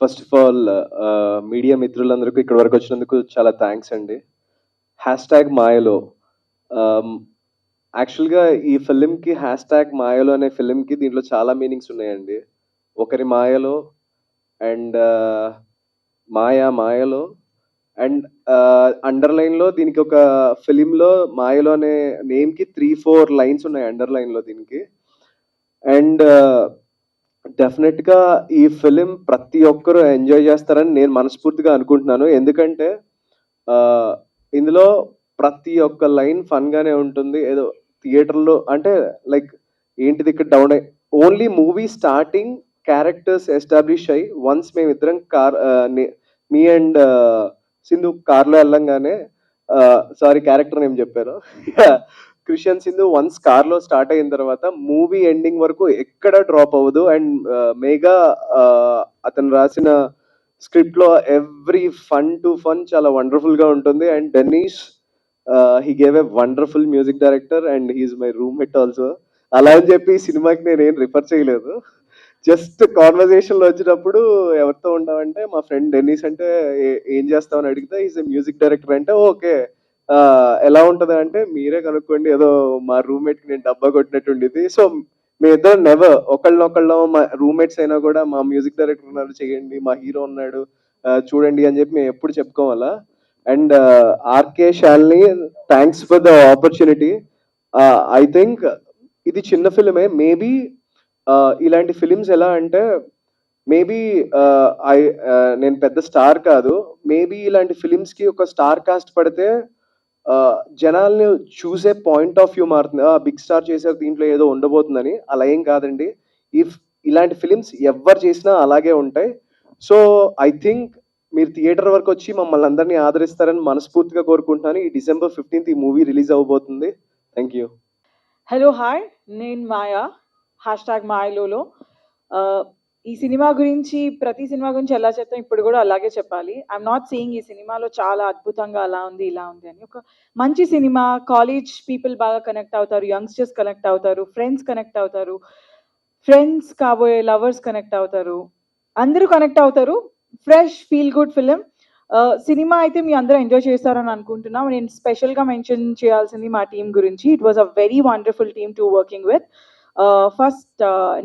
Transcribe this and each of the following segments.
First of all media మిత్రులందరికీ ఇక్కడ వరకు వచ్చినందుకు చాలా థ్యాంక్స్ అండి. హ్యాష్ ట్యాగ్ మాయలో యాక్చువల్గా ఈ ఫిలింకి హ్యాష్ ట్యాగ్ మాయలో అనే ఫిలింకి దీంట్లో చాలా మీనింగ్స్ ఉన్నాయండి. ఒకరి మాయలో అండ్ uh, మాయా మాయలో అండ్ అండర్లైన్లో uh, దీనికి ఒక ఫిలింలో మాయలో అనే నేమ్కి త్రీ ఫోర్ లైన్స్ ఉన్నాయి అండర్లైన్లో దీనికి. అండ్ డెఫినెట్గా ఈ ఫిలిం ప్రతి ఒక్కరూ ఎంజాయ్ చేస్తారని నేను మనస్ఫూర్తిగా అనుకుంటున్నాను. ఎందుకంటే ఇందులో ప్రతి ఒక్క లైన్ ఫన్ గానే ఉంటుంది. ఏదో థియేటర్లో అంటే లైక్ ఏంటిది ఇక్కడ డౌన్ అయ్యి only movie starting characters establish అయ్యి వన్స్ మేమిద్దరం కార్ మీ అండ్ సింధు కార్లో వెళ్ళంగానే సారీ క్యారెక్టర్ నేమ్ చెప్పారు. క్రిస్టియన్ సింధు వన్స్ కార్లో స్టార్ట్ అయిన తర్వాత మూవీ ఎండింగ్ వరకు ఎక్కడ డ్రాప్ అవ్వదు. అండ్ మేఘా uh, uh, అతను రాసిన స్క్రిప్ట్లో ఎవ్రీ ఫన్ టు ఫన్ చాలా వండర్ఫుల్గా ఉంటుంది. And Denish he gave a wonderful music director and he's my roommate also అలా అని చెప్పి ఈ సినిమాకి నేను ఏం రిఫర్ చేయలేదు. జస్ట్ కాన్వర్జేషన్లో వచ్చినప్పుడు ఎవరితో ఉండవంటే మా ఫ్రెండ్ డెన్నీస్ అంటే ఏం చేస్తామని అడిగితే ఈజ్ మ్యూజిక్ డైరెక్టర్ అంటే ఓకే. ఎలా ఉంటది అంటే మీరే కనుక్కోండి. ఏదో మా రూమ్మేట్కి నేను డబ్బా కొట్టినట్టు ఉండేది సో మీ ఇద్దరు నెవర్ ఒకళ్ళనొకళ్ళ మా రూమ్మేట్స్ అయినా కూడా మా మ్యూజిక్ డైరెక్టర్ ఉన్నారు చేయండి మా హీరో ఉన్నాడు చూడండి అని చెప్పి మేము ఎప్పుడు చెప్పుకోవాలా? And RK Shalini thanks for the opportunity I think ఇది చిన్న ఫిలిమే. మేబీ ఇలాంటి ఫిలిమ్స్ ఎలా అంటే మేబీ ఐ నేను పెద్ద స్టార్ కాదు. మేబీ ఇలాంటి ఫిలిమ్స్కి ఒక స్టార్ కాస్ట్ పడితే జనాల్ని చూసే పాయింట్ ఆఫ్ వ్యూ మారుతుంది. బిగ్ స్టార్ చేశారు దీంట్లో ఏదో ఉండబోతుందని అలా ఏం కాదండి. ఇఫ్ ఇలాంటి ఫిలిమ్స్ ఎవరు చేసినా అలాగే ఉంటాయి. సో ఐ థింక్ మీరు థియేటర్ వరకు వచ్చి మమ్మల్ని అందరినీ ఆదరిస్తారని మనస్ఫూర్తిగా కోరుకుంటున్నాను. ఈ డిసెంబర్ ఫిఫ్టీన్త్ ఈ మూవీ రిలీజ్ అవబోతుంది థ్యాంక్ యూ హలో హాయ్ నేను మాయా. హ్యాష్ ట్యాగ్ మాయలోలో ఈ సినిమా గురించి ప్రతి సినిమా గురించి ఎలా చెప్తాం ఇప్పుడు కూడా అలాగే చెప్పాలి. ఐఎమ్ నాట్ సీయింగ్ ఈ సినిమాలో చాలా అద్భుతంగా అలా ఉంది ఇలా ఉంది అని. ఒక మంచి సినిమా కాలేజ్ పీపుల్ బాగా కనెక్ట్ అవుతారు యంగ్స్టర్స్ కనెక్ట్ అవుతారు ఫ్రెండ్స్ కనెక్ట్ అవుతారు ఫ్రెండ్స్ కాబోయే లవర్స్ కనెక్ట్ అవుతారు. అందరూ కనెక్ట్ అవుతారు. Fresh feel good film cinema అయితే మీ అందరూ ఎంజాయ్ చేస్తారని అనుకుంటున్నాం. నేను స్పెషల్గా మెన్షన్ చేయాల్సింది మా టీం గురించి. It was a very wonderful team to working with first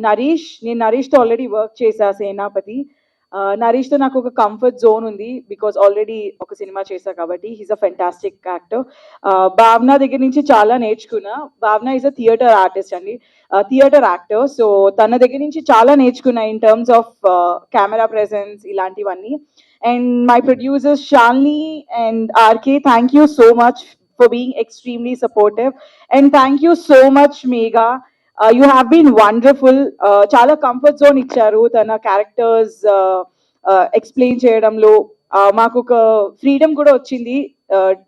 Naresh నేను నరీష్తో ఆల్రెడీ వర్క్ చేశా సేనాపతి. నరీష్తో నాకు ఒక కంఫర్ట్ జోన్ ఉంది బికాస్ ఆల్రెడీ ఒక సినిమా చేశా కాబట్టి హీస్ అ ఫెంటాస్టిక్ యాక్టర్ భావన దగ్గర నుంచి చాలా నేర్చుకున్నా. Bhavana is a theatre artist అండి. థియేటర్ యాక్టర్ సో తన దగ్గర నుంచి చాలా నేర్చుకున్నా in terms of camera presence ఇలాంటివన్నీ. And my producers Shalini and RK thank you so much for being extremely supportive and thank you so much Megha you have been wonderful చాలా comfort zone ఇచ్చారు తన characters explain చేయడంలో. మాకు ఒక freedom కూడా వచ్చింది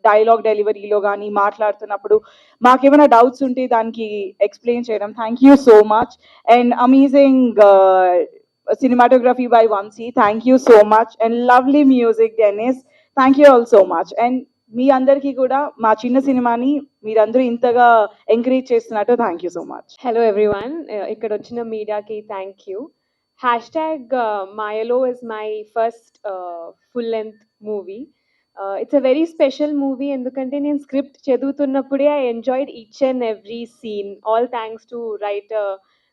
dialogue డెలివరీలో కానీ మాట్లాడుతున్నప్పుడు. మాకేమైనా డౌట్స్ ఉంటే దానికి ఎక్స్ప్లెయిన్ చేయడం. Thank you so much and amazing cinematography by Vamshi thank you so much and lovely music Denis thank you all so much and మీ అందరికీ కూడా మా చిన్న సినిమాని మీరందరూ ఇంతగా ఎంకరేజ్ చేస్తున్నట్టు thank you so much hello everyone ఇక్కడ వచ్చిన మీడియాకి thank you hashtag Maayalo is my first full length movie it's a very special movie ఎందుకంటే నేను script చదువుతున్నప్పుడే I enjoyed each and every scene all thanks to writer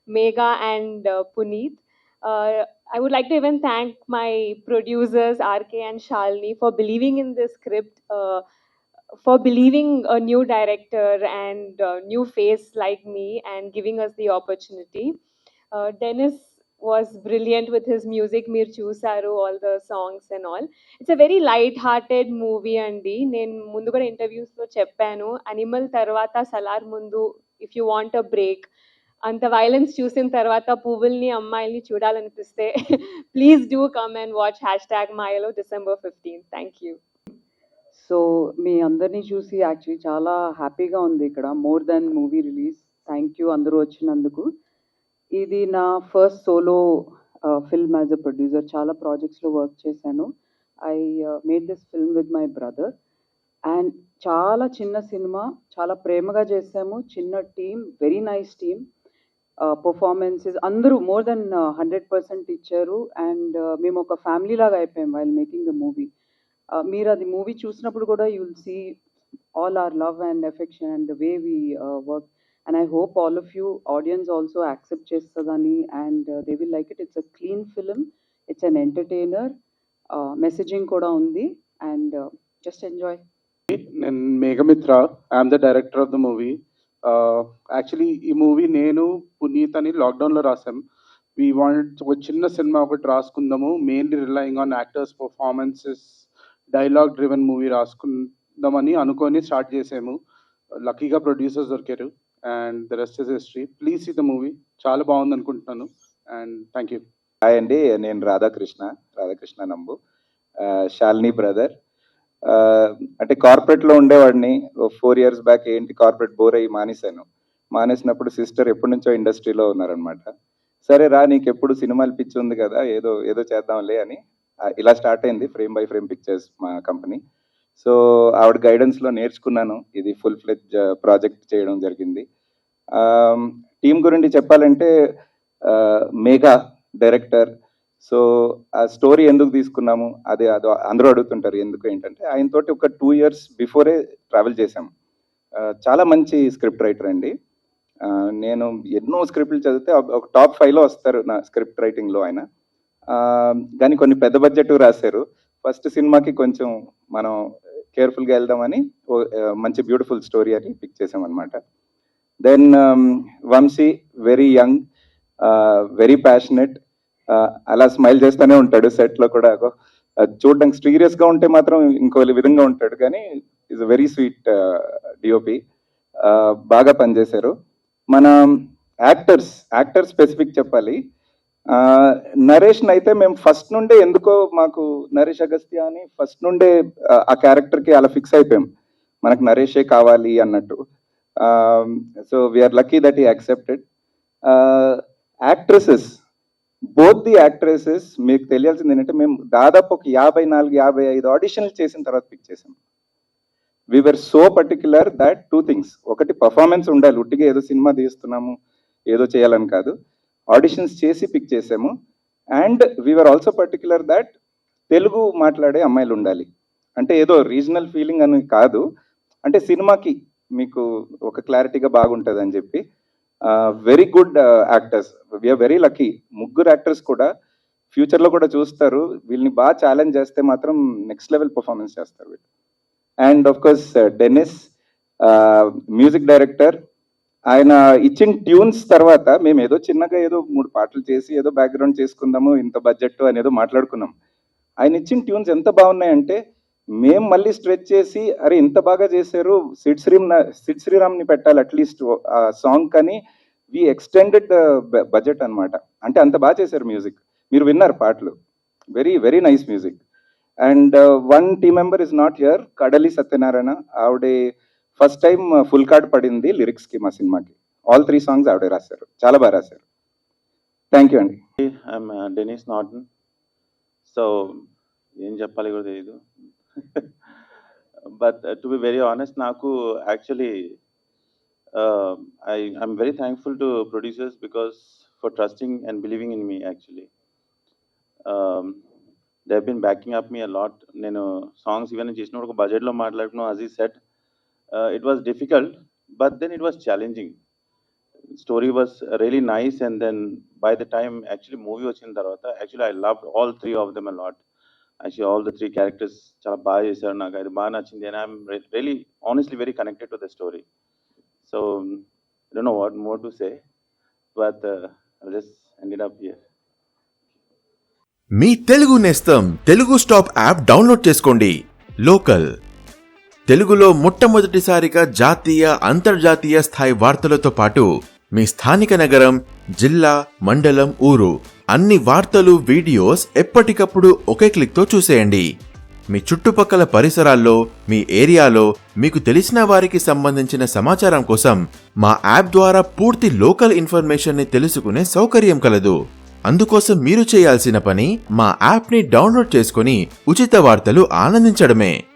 Megha and Puneeth I would like to even thank my producers RK and Shalini for believing in this script, uh, for believing a new director and uh, new face like me and giving us the opportunity. Uh, Dennis was brilliant with his music, Mir Chusaru, all the songs and all. It's a very light-hearted movie అండి నేను ముందు కూడా ఇంటర్వ్యూస్లో చెప్పాను animal తర్వాత సలార్ ముందు if you want a break అంత violence చూసిన తర్వాత పువ్వుల్ని అమ్మాయిల్ని చూడాలనిపిస్తే please do come and watch hashtag Maayalo December fifteen thank you so మీ అందరినీ చూసి యాక్చువల్లీ చాలా హ్యాపీగా ఉంది ఇక్కడ. More than movie release thank you అందరూ వచ్చినందుకు. ఇది నా first solo film as a producer చాలా ప్రాజెక్ట్స్లో వర్క్ చేశాను. I made this film with my brother and చాలా చిన్న సినిమా చాలా ప్రేమగా చేసాము చిన్న team very nice team performances అందరూ మోర్ దెన్ హండ్రెడ్ పర్సెంట్ ఇచ్చారు. అండ్ మేము ఒక ఫ్యామిలీ లాగా అయిపోయాం వైల్ మేకింగ్ ద మూవీ మీరు అది మూవీ చూసినప్పుడు కూడా you'll see all our love and affection and the way we work and I hope all of you audience also accept చేస్తుందని. And they will like it it's a clean film it's an entertainer messaging కూడా ఉంది. And just enjoy నేను Meghamitra. I'm the director of the movie actually ఈ movie నేను పునీత్ అని లాక్డౌన్లో రాసాం we want ఒక చిన్న సినిమా ఒకటి రాసుకుందాము. Mainly relying on actors performances dialogue driven movie రాసుకుందామని అనుకొని స్టార్ట్ చేసాము. లక్కీగా ప్రొడ్యూసర్స్ దొరికారు. And the rest is history please E the movie చాలా బాగుంది అనుకుంటున్నాను. అండ్ థ్యాంక్ యూ హాయ్ అండి నేను రాధాకృష్ణ రాధాకృష్ణ నంబు. శాలిని బ్రదర్ అంటే కార్పొరేట్లో ఉండేవాడిని. ఫోర్ ఇయర్స్ బ్యాక్ ఏంటి కార్పొరేట్ బోర్ అయ్యి మానేశాను. మానేసినప్పుడు సిస్టర్ ఎప్పటి నుంచో ఇండస్ట్రీలో ఉన్నారనమాట సరే రా నీకు ఎప్పుడు సినిమాలు పిచ్చి ఉంది కదా ఏదో ఏదో చేద్దాంలే అని ఇలా స్టార్ట్ అయింది ఫ్రేమ్ బై ఫ్రేమ్ పిక్చర్స్ మా కంపెనీ సో ఆవిడ గైడెన్స్లో నేర్చుకున్నాను. ఇది ఫుల్ ఫ్లెజ్ ప్రాజెక్ట్ చేయడం జరిగింది. టీం గురించి చెప్పాలంటే మేఘా డైరెక్టర్ సో ఆ స్టోరీ ఎందుకు తీసుకున్నాము? అది అది అందరూ అడుగుతుంటారు ఎందుకు ఏంటంటే ఆయనతోటి ఒక టూ ఇయర్స్ బిఫోరే ట్రావెల్ చేశాం. చాలా మంచి స్క్రిప్ట్ రైటర్ అండి. నేను ఎన్నో స్క్రిప్ట్లు చదివితే ఒక- టాప్ ఫైవ్లో వస్తారు నా స్క్రిప్ట్ రైటింగ్లో ఆయన. కానీ కొన్ని పెద్ద బడ్జెట్ రాశారు. ఫస్ట్ సినిమాకి కొంచెం మనం కేర్ఫుల్గా వెళ్దామని మంచి బ్యూటిఫుల్ స్టోరీ అని పిక్ చేసాం అనమాట then Vamshi very young very passionate అలా స్మైల్ చేస్తూనే ఉంటాడు సెట్లో కూడా చూడడానికి serious గా ఉంటే మాత్రం ఇంకో విధంగా ఉంటాడు. కానీ ఈజ్ వెరీ స్వీట్ డిఓపి బాగా పనిచేశారు. మన యాక్టర్స్ యాక్టర్ స్పెసిఫిక్ చెప్పాలి. ఆ, నరేష్ అయితే మేము ఫస్ట్ నుండే ఎందుకో మాకు నరేష్ అగస్త్య అని ఫస్ట్ నుండే ఆ, క్యారెక్టర్కి అలా ఫిక్స్ అయిపోయాం. మనకు నరేషే కావాలి అన్నట్టు. సో వీఆర్ లక్కీ దట్ ఈ accepted actresses both the actresses మీకు తెలియాల్సింది ఏంటంటే మేము దాదాపు ఒక యాభై నాలుగు యాభై ఐదు ఆడిషన్లు చేసిన తర్వాత పిక్ చేసాం we're so particular that two things ఒకటి పర్ఫార్మెన్స్ ఉండాలి. ఉట్టిగా ఏదో సినిమా తీస్తున్నాము ఏదో చేయాలని కాదు. ఆడిషన్స్ చేసి పిక్ చేసాము and we're also particular that Telugu మాట్లాడే అమ్మాయిలు ఉండాలి. అంటే ఏదో రీజనల్ ఫీలింగ్ అని కాదు. అంటే సినిమాకి మీకు ఒక క్లారిటీగా బాగుంటుంది అని చెప్పి very good actors we're very lucky ముగ్గురు యాక్టర్స్ కూడా ఫ్యూచర్లో కూడా చూస్తారు. వీళ్ళని బాగా ఛాలెంజ్ చేస్తే మాత్రం నెక్స్ట్ లెవెల్ పర్ఫార్మెన్స్ చేస్తారు వీళ్ళు. And of course Dennis music director ఆయన ఇచ్చిన ట్యూన్స్ తర్వాత మేము ఏదో చిన్నగా ఏదో మూడు పాటలు చేసి ఏదో బ్యాక్గ్రౌండ్ చేసుకుందాము ఇంత బడ్జెట్ అనేదో మాట్లాడుకున్నాం. ఆయన ఇచ్చిన ట్యూన్స్ ఎంత బాగున్నాయంటే మేము మళ్ళీ స్ట్రెచ్ చేసి అరే ఇంత బాగా చేశారు సిడ్ శ్రీమ్ సిడ్ శ్రీరామ్ని పెట్టాలి అట్లీస్ట్ ఆ సాంగ్ కానీ. వి ఎక్స్టెండెడ్ బడ్జెట్ అన్నమాట. అంటే అంత బాగా చేశారు మ్యూజిక్. మీరు విన్నారు పాటలు. Very very nice music. And uh, one team member is not here Kadali Satyanarayana. ఆవిడే ఫస్ట్ టైం ఫుల్ కార్డ్ పడింది లిరిక్స్కి మా సినిమాకి. ఆల్ త్రీ సాంగ్స్ ఆవిడే రాశారు. చాలా బాగా రాశారు. థ్యాంక్ యూ అండి. ఐఎమ్ డెనిస్ నాటన్ సో ఏం చెప్పాలి కూడా తెలియదు but to be very honest నాకు actually I I'm very thankful to producers because for trusting and believing in me actually they been backing up me a lot నేను songs ఇవన్నీ చేసినప్పుడు ఒక బడ్జెట్లో మాట్లాడుకున్నాం as I said it was difficult but then it was challenging story was really nice and then by the time actually movie వచ్చిన తర్వాత actually I loved all three of them a actual all the three characters చాలా బాగా చేశారు. నాకు అది బాగా నచ్చింది. And I'm really honestly very connected to the story so don't know what more to say but ended up here మీ తెలుగు నేస్తం Telugu stop app download చేసుకోండి. Local. తెలుగులో మొట్టమొదటిసారిగా జాతీయ అంతర్జాతీయ స్థాయి వార్తలతో పాటు మీ స్థానిక నగరం జిల్లా మండలం ఊరు. అన్ని వార్తలు వీడియోస్ ఎప్పటికప్పుడు ఒకే క్లిక్తో చూసేయండి. మీ చుట్టుపక్కల పరిసరాల్లో మీ ఏరియాలో మీకు తెలిసిన వారికి సంబంధించిన సమాచారం కోసం మా యాప్ ద్వారా పూర్తి లోకల్ ఇన్ఫర్మేషన్ని తెలుసుకునే సౌకర్యం కలదు. అందుకోసం మీరు చేయాల్సిన పని మా యాప్ని డౌన్లోడ్ చేసుకుని ఉచిత వార్తలు ఆనందించడమే.